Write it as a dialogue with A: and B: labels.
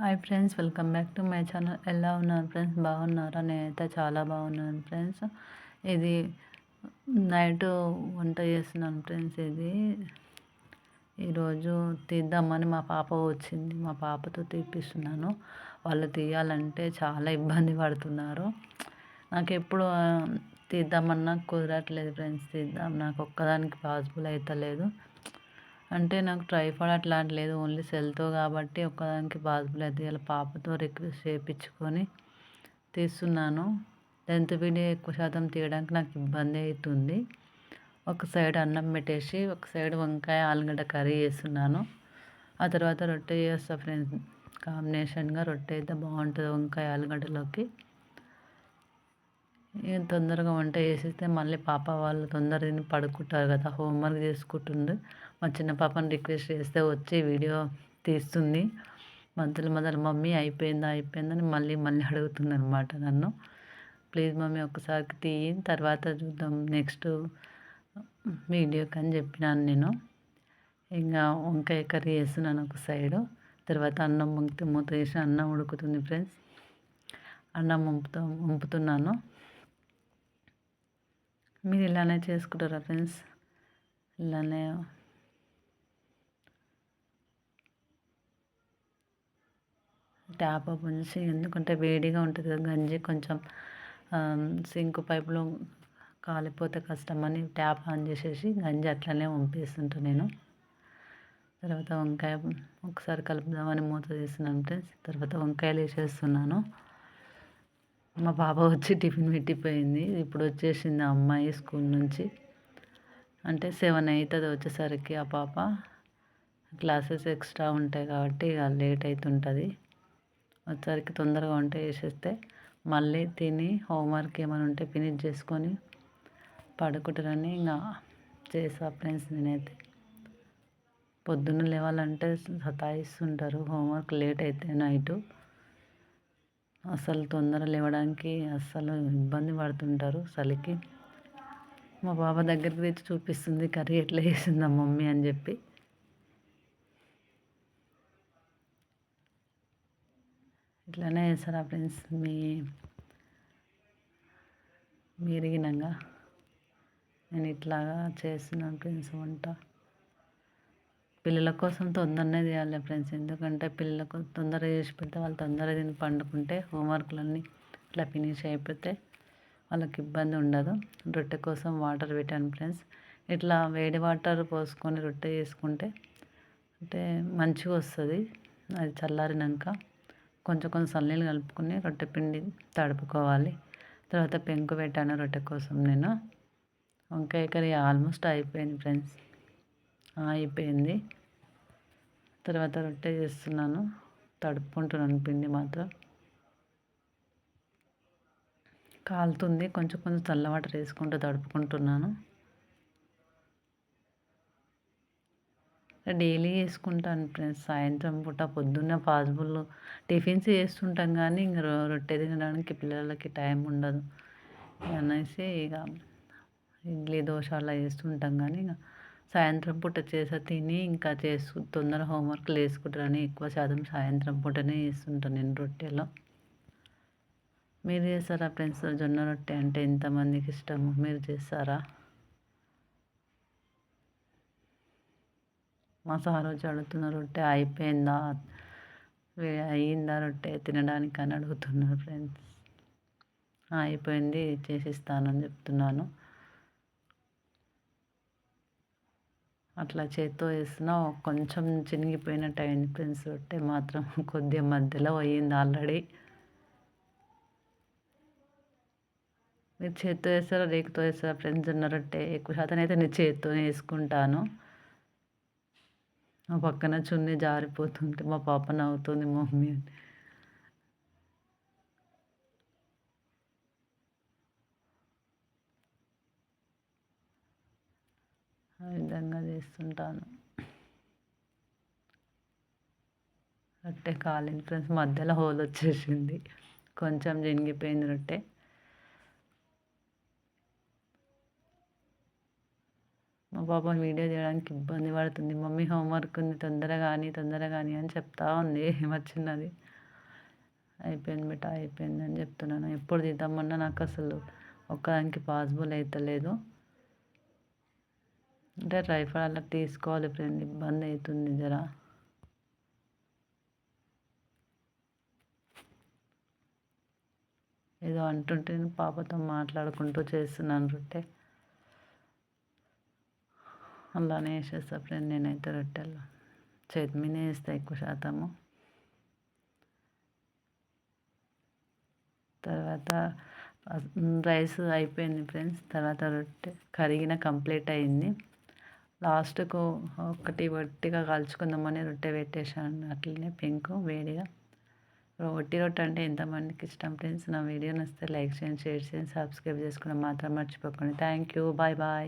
A: hi friends welcome back to my channel ఎలా ఉన్నారు friends బాగున్నారా నేనైతే చాలా బాగున్నాను ఫ్రెండ్స్ ఇది నైట్ వంట చేస్తున్నాను ఫ్రెండ్స్ ఇది ఈరోజు తీద్దామని మా పాప వచ్చింది మా పాపతో తీపిస్తున్నాను వాళ్ళు తీయాలంటే చాలా ఇబ్బంది పడుతున్నారు నాకు ఎప్పుడు తీద్దామన్నా కుదరట్లేదు ఫ్రెండ్స్ తీద్దాం నాకు ఒక్కదానికి పాసిబుల్ అవుతలేదు అంటే నాకు ట్రైఫాడ్ అట్లాంటి లేదు ఓన్లీ సెల్తో కాబట్టి ఒక్కదానికి పాసిబుల్ అయితే ఇలా పాపతో రిక్వెస్ట్ చేయించుకొని తీస్తున్నాను లెంత్ వీడియో ఎక్కువ శాతం తీయడానికి నాకు ఇబ్బంది అవుతుంది ఒక సైడ్ అన్నం పెట్టేసి ఒక సైడ్ వంకాయ ఆలుగడ్డ కర్రీ చేస్తున్నాను ఆ తర్వాత రొట్టె చేస్తా ఫ్రెండ్స్ కాంబినేషన్గా రొట్టె అయితే బాగుంటుంది వంకాయ ఆలుగడ్డలోకి తొందరగా వంట చేసేస్తే మళ్ళీ పాప వాళ్ళు తొందర తిని పడుకుంటారు కదా హోంవర్క్ చేసుకుంటుండు మా చిన్న పాపని రిక్వెస్ట్ చేస్తే వచ్చి వీడియో తీస్తుంది మధ్యలో మధ్యలో మమ్మీ అయిపోయిందా అయిపోయిందని మళ్ళీ మళ్ళీ అడుగుతుంది అనమాట నన్ను ప్లీజ్ మమ్మీ ఒకసారికి తీయి తర్వాత చూద్దాం నెక్స్ట్ వీడియోకి అని చెప్పినాను నేను ఇంకా వంకాయ కర్రీ వేస్తున్నాను ఒక సైడు తర్వాత అన్నం వంకితే మూత వేసి అన్నం ఉడుకుతుంది ఫ్రెండ్స్ అన్నం ముంపుతా ముంపుతున్నాను మీరు ఇలానే చేసుకుంటారా ఫ్రెండ్స్ ఇలానే ట్యాప్ ఓపెన్ ఎందుకంటే వేడిగా ఉంటుంది కదా గంజి కొంచెం సింక్ పైపులో కాలిపోతే కష్టం అని ట్యాప్ ఆన్ చేసేసి గంజి అట్లనే పంపిస్తుంటా నేను తర్వాత వంకాయ ఒకసారి కలుపుదామని మూత తీస్తున్నాను ఫ్రెండ్స్ తర్వాత వంకాయలు వేసేస్తున్నాను మా పాప వచ్చి టిఫిన్ పెట్టిపోయింది ఇప్పుడు వచ్చేసింది ఆ అమ్మాయి స్కూల్ నుంచి అంటే సెవెన్ అవుతుంది వచ్చేసరికి ఆ పాప క్లాసెస్ ఎక్స్ట్రా ఉంటాయి కాబట్టి ఇక లేట్ అవుతుంటుంది వచ్చేసరికి తొందరగా వంట చేసేస్తే మళ్ళీ తిని హోంవర్క్ ఏమైనా ఉంటే ఫినిష్ చేసుకొని పడుకుంటారని ఇంకా చేసా ఫ్రెండ్స్ నేనైతే పొద్దున్న లేవాలంటే సతాయిస్తుంటారు హోంవర్క్ లేట్ అయితే నైటు అసలు తొందర లేవడానికి అస్సలు ఇబ్బంది పడుతుంటారు చలికి మా బాబా దగ్గరికి తెచ్చి చూపిస్తుంది కర్రీ ఎట్లా చేసిందా మమ్మీ అని చెప్పి ఇట్లానే చేస్తారా ఫ్రెండ్స్ మీ మీరిగినాక నేను ఇట్లాగా చేస్తున్నాను ఫ్రెండ్స్ వంట పిల్లల కోసం తొందరనే చేయాలి ఫ్రెండ్స్ ఎందుకంటే పిల్లలకు తొందరగా చేసి పెడితే వాళ్ళు తొందరగా తిని పండుకుంటే హోంవర్క్లన్నీ అట్లా ఫినిష్ అయిపోతే వాళ్ళకి ఇబ్బంది ఉండదు రొట్టె కోసం వాటర్ పెట్టాను ఫ్రెండ్స్ ఇట్లా వేడి వాటర్ పోసుకొని రొట్టె చేసుకుంటే అంటే మంచిగా వస్తుంది అది చల్లారినాక కొంచెం కొంచెం సల్లీలు కలుపుకుని రొట్టె పిండి తడుపుకోవాలి తర్వాత పెంకు పెట్టాను రొట్టె కోసం నేను వంకాయ కర్రీ ఆల్మోస్ట్ అయిపోయింది ఫ్రెండ్స్ అయిపోయింది తర్వాత రొట్టె చేస్తున్నాను తడుపుకుంటున్నాను పిండి మాత్రం కాలుతుంది కొంచెం కొంచెం చల్ల వాటర్ వేసుకుంటూ తడుపుకుంటున్నాను డైలీ చేసుకుంటాను ఫ్రెండ్స్ సాయంత్రం పూట పొద్దున్న పాసిబుల్ టిఫిన్స్ చేస్తుంటాం కానీ ఇంక రొట్టె తినడానికి పిల్లలకి టైం ఉండదు అనేసి ఇక ఇడ్లీ దోశ అలా చేస్తుంటాం కానీ ఇక సాయంత్రం పూట చేసా తిని ఇంకా చేసు తొందర హోంవర్క్లు వేసుకుంటారని ఎక్కువ శాతం సాయంత్రం పూటనే వేస్తుంటాను నేను రొట్టెలో మీరు చేస్తారా ఫ్రెండ్స్ జొన్న రొట్టె అంటే ఎంతమందికి ఇష్టము మీరు చేస్తారా మా సార్ వచ్చి అడుగుతున్న రొట్టె అయిపోయిందా అయ్యిందా రొట్టె తినడానికి అని అడుగుతున్నారు ఫ్రెండ్స్ అయిపోయింది చేసిస్తానని చెప్తున్నాను అట్లా చేత్తో వేసినా కొంచెం చినిగిపోయినట్టు అనిపించుంటే మాత్రం కొద్దిగా మధ్యలో పోయింది ఆల్రెడీ మీరు చేత్తో వేస్తారా రేకుతో వేస్తారా ఫ్రెండ్స్ ఉన్నారంటే ఎక్కువ శాతం అయితే నేను చేత్తోనే వేసుకుంటాను మా పక్కన చున్నీ జారిపోతుంటే మా పాప నవ్వుతుంది మమ్మీ ఆ విధంగా చేస్తుంటాను అట్టే కాలింది ఫ్రెండ్స్ మధ్యలో హోల్ వచ్చేసింది కొంచెం జింగిపోయింది రొట్టె మా పాప వీడియో చేయడానికి ఇబ్బంది పడుతుంది మమ్మీ హోంవర్క్ ఉంది తొందరగా కానీ తొందరగా కానీ అని చెప్తా ఉంది వచ్చినది అయిపోయింది బిటా అయిపోయింది అని చెప్తున్నాను ఎప్పుడు తీద్దామన్నా నాకు అసలు ఒక్కదానికి పాసిబుల్ అవుతలేదు అంటే డ్రై అలా తీసుకోవాలి ఫ్రెండ్ ఇబ్బంది అవుతుంది జరా ఏదో అంటుంటే నేను పాపతో మాట్లాడుకుంటూ చేస్తున్నాను రొట్టె అలానే వేసేస్తా ఫ్రెండ్ నేనైతే రొట్టెలు చేతి వేస్తా ఎక్కువ శాతము తర్వాత రైస్ అయిపోయింది ఫ్రెండ్స్ తర్వాత రొట్టె కరిగిన కంప్లీట్ అయింది లాస్ట్కు ఒకటి వట్టిగా కాల్చుకుందామని రొట్టె పెట్టేశాను అట్లనే పింక్ వేడిగా ఒట్టి రొట్టె అంటే ఎంతమందికి ఇష్టం ఫ్రెండ్స్ నా వీడియో నచ్చితే లైక్ చేయండి షేర్ చేయండి సబ్స్క్రైబ్ చేసుకోవడం మాత్రం మర్చిపోకండి థ్యాంక్ యూ బాయ్ బాయ్